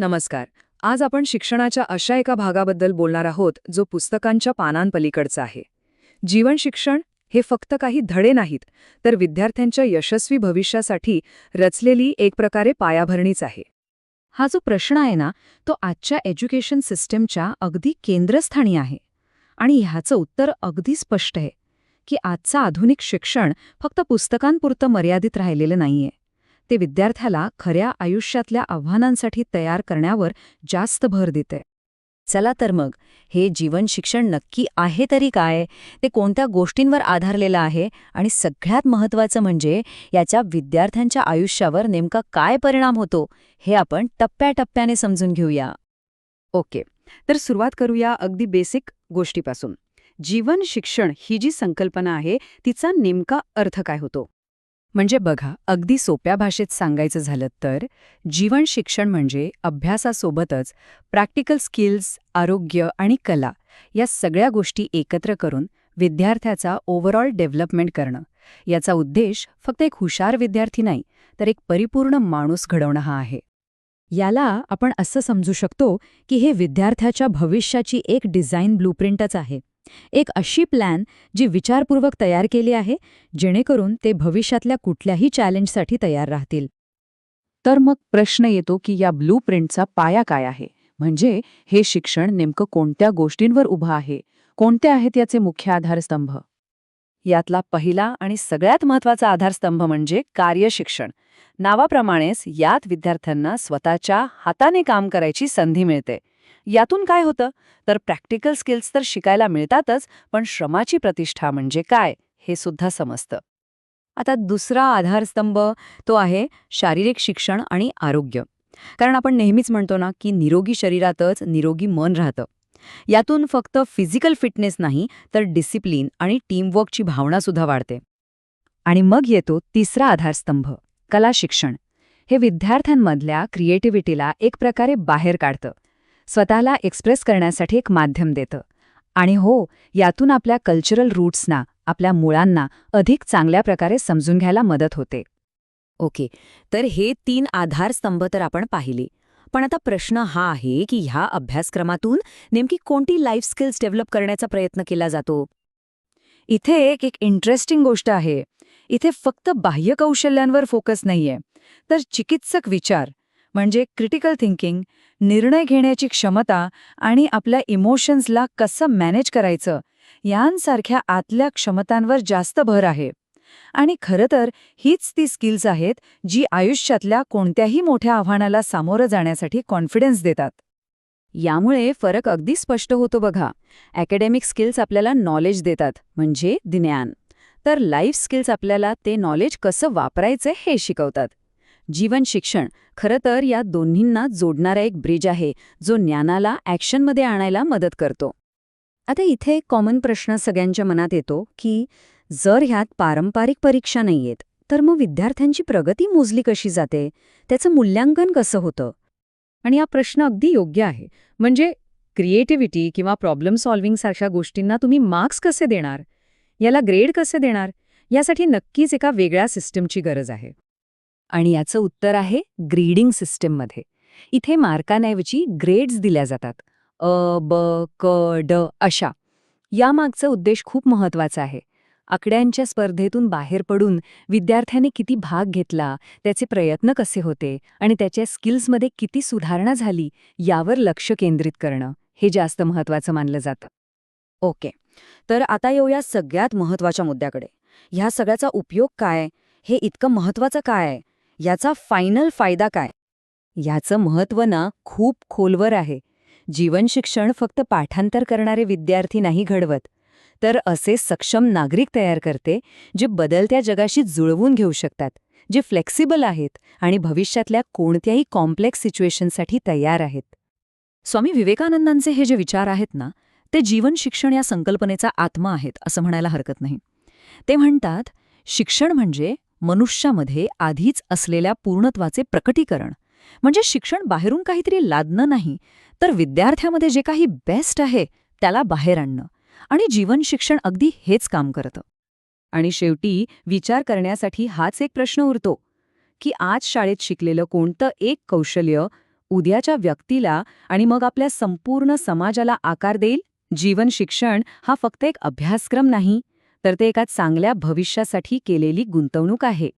नमस्कार. आज आपण शिक्षणाच्या अशा एका भागाबद्दल बोलणार आहोत जो पुस्तकांच्या पानांपलीकडचा आहे. जीवन शिक्षण हे फक्त काही धडे नाहीत तर विद्यार्थ्यांच्या यशस्वी भविष्यासाठी रचलेली एक प्रकारे पायाभरणीच आहे. हा जो प्रश्न आहे ना तो आजच्या एज्युकेशन सिस्टमच्या अगदी केंद्रस्थानी आहे. आणि ह्याचं उत्तर अगदी स्पष्ट आहे की आजचं आधुनिक शिक्षण फक्त पुस्तकांपुरतं मर्यादित राहिलेलं नाहीये. ते विद्यार्थ्याला खऱ्या आयुष्यातल्या आव्हानांसाठी तयार करण्यावर जास्त भर देते. चला तर मग हे जीवन शिक्षण नक्की आहे तरी काय? ते कोणत्या गोष्टींवर आधारलेलं आहे? आणि सगळ्यात महत्त्वाचं म्हणजे याच्या विद्यार्थ्यांच्या आयुष्यावर नेमका काय परिणाम होतो? हे आपण टप्प्याटप्प्याने समजून घेऊया. ओके तर सुरुवात करूया अगदी बेसिक गोष्टीपासून. जीवन शिक्षण ही जी संकल्पना आहे तिचा नेमका अर्थ काय होतो? म्हणजे बघा अगदी सोप्या भाषेत सांगायचं झालं तर जीवन शिक्षण म्हणजे अभ्यासासोबतच प्रॅक्टिकल स्किल्स आरोग्य आणि कला या सगळ्या गोष्टी एकत्र करून विद्यार्थ्याचा ओव्हरऑल डेव्हलपमेंट करणं. याचा उद्देश फक्त एक हुशार विद्यार्थी नाही तर एक परिपूर्ण माणूस घडवणं हा आहे. याला आपण असं समजू शकतो की हे विद्यार्थ्याच्या भविष्याची एक डिझाईन ब्लूप्रिंटच आहे. एक अशी प्लॅन जी विचारपूर्वक तयार केली आहे जेणेकरून ते भविष्यातल्या कुठल्याही चॅलेंजसाठी तयार राहतील. तर मग प्रश्न येतो की या ब्लू प्रिंटचा पाया काय आहे? म्हणजे हे शिक्षण नेमकं कोणत्या गोष्टींवर उभं आहे? कोणते आहेत याचे मुख्य आधारस्तंभ? यातला पहिला आणि सगळ्यात महत्त्वाचा आधारस्तंभ म्हणजे कार्यशिक्षण नावाप्रमाणेच यात विद्यार्थ्यांना स्वतःच्या हाताने काम करायची संधी मिळते. यातून काय होतं? तर प्रॅक्टिकल स्किल्स तर शिकायला मिळतातच पण श्रमाची प्रतिष्ठा म्हणजे काय? हे सुद्धा समजतं. आता दुसरा आधारस्तंभ तो आहे शारीरिक शिक्षण आणि आरोग्य. कारण आपण नेहमीच म्हणतो ना की निरोगी शरीरातच निरोगी मन राहतं. यातून फक्त फिजिकल फिटनेस नाही तर डिसिप्लिन आणि टीमवर्कची भावनासुद्धा वाढते. आणि मग येतो तिसरा आधारस्तंभ कला शिक्षण. हे विद्यार्थ्यांमधल्या क्रिएटिव्हिटीला एक प्रकारे बाहेर काढतं. स्वतःला एक्सप्रेस करण्यासाठी एक माध्यम देतं. आणि हो यातून आपल्या कल्चरल रूट्सना आपल्या मुळांना अधिक चांगल्या प्रकारे समजून घ्यायला मदत होते. ओके तर हे तीन आधारस्तंभ तर आपण पाहिले. पण आता प्रश्न हा आहे की ह्या अभ्यासक्रमातून नेमकी कोणती लाईफ स्किल्स डेव्हलप करण्याचा प्रयत्न केला जातो? इथे एक एक इंटरेस्टिंग गोष्ट आहे. इथे फक्त बाह्य कौशल्यांवर फोकस नाहीये. तर चिकित्सक विचार म्हणजे क्रिटिकल थिंकिंग निर्णय घेण्याची क्षमता आणि आपल्या इमोशन्सला कसं मॅनेज करायचं यांसारख्या आतल्या क्षमतांवर जास्त भर आहे. आणि खरं तर हीच ती स्किल्स आहेत जी आयुष्यातल्या कोणत्याही मोठ्या आव्हानाला सामोरं जाण्यासाठी कॉन्फिडन्स देतात. यामुळे फरक अगदी स्पष्ट होतो बघा. अकॅडेमिक स्किल्स आपल्याला नॉलेज देतात म्हणजे ज्ञान. तर लाईफ स्किल्स आपल्याला ते नॉलेज कसं वापरायचं हे शिकवतात. जीवन शिक्षण खरं तर या दोन्हींना जोडणारा एक ब्रिज आहे जो ज्ञानाला ॲक्शनमध्ये आणायला मदत करतो. आता इथे एक कॉमन प्रश्न सगळ्यांच्या मनात येतो की जर ह्यात पारंपरिक परीक्षा नाहीयेत तर मग विद्यार्थ्यांची प्रगती मोजली कशी जाते? त्याचं मूल्यांकन कसं होतं? आणि हा प्रश्न अगदी योग्य आहे. म्हणजे क्रिएटिव्हिटी किंवा प्रॉब्लेम सॉल्विंगसारख्या गोष्टींना तुम्ही मार्क्स कसे देणार? याला ग्रेड कसे देणार? यासाठी नक्कीच एका वेगळ्या सिस्टमची गरज आहे. आणि याचं उत्तर आहे ग्रेडिंग सिस्टीममध्ये. इथे मार्कांऐवजी ग्रेड्स दिल्या जातात. अ ब क ड अशा. यामागचा उद्देश खूप महत्त्वाचा आहे. आकड्यांच्या स्पर्धेतून बाहेर पडून विद्यार्थ्याने किती भाग घेतला त्याचे प्रयत्न कसे होते आणि त्याच्या स्किल्समध्ये किती सुधारणा झाली यावर लक्ष केंद्रित करणं हे जास्त महत्वाचं मानलं जातं. ओके. तर आता येऊया सगळ्यात महत्त्वाच्या मुद्द्याकडे. ह्या सगळ्याचा उपयोग काय? हे इतकं महत्वाचं काय? आहे याचा फायनल फायदा काय? याचं महत्त्व ना खूप खोलवर आहे. जीवन शिक्षण फक्त पाठांतर करणारे विद्यार्थी नाही घडवत. तर असे सक्षम नागरिक तयार करते जे बदलत्या जगाशी जुळवून घेऊ शकतात जे फ्लेक्सिबल आहेत आणि भविष्यातल्या कोणत्याही कॉम्प्लेक्स सिच्युएशनसाठी तयार आहेत. स्वामी विवेकानंदांचे हे जे विचार आहेत ना ते जीवन शिक्षण या संकल्पनेचा आत्मा आहेत असं म्हणायला हरकत नाही. ते म्हणतात शिक्षण म्हणजे मनुष्यामध्ये आधीच असलेल्या पूर्णत्वाचे प्रकटीकरण. म्हणजे शिक्षण बाहेरून काहीतरी लादणं नाही तर विद्यार्थ्यामध्ये जे काही बेस्ट आहे त्याला बाहेर आणणं. आणि जीवन शिक्षण अगदी हेच काम करतं. आणि शेवटी विचार करण्यासाठी हाच एक प्रश्न उरतो की आज शाळेत शिकलेलं कोणतं एक कौशल्य उद्याच्या व्यक्तीला आणि मग आपल्या संपूर्ण समाजाला आकार देईल? जीवन शिक्षण हा फक्त एक अभ्यासक्रम नाही. तर ते एका चांगल्या भविष्यासाठी केलेली गुंतवणूक आहे.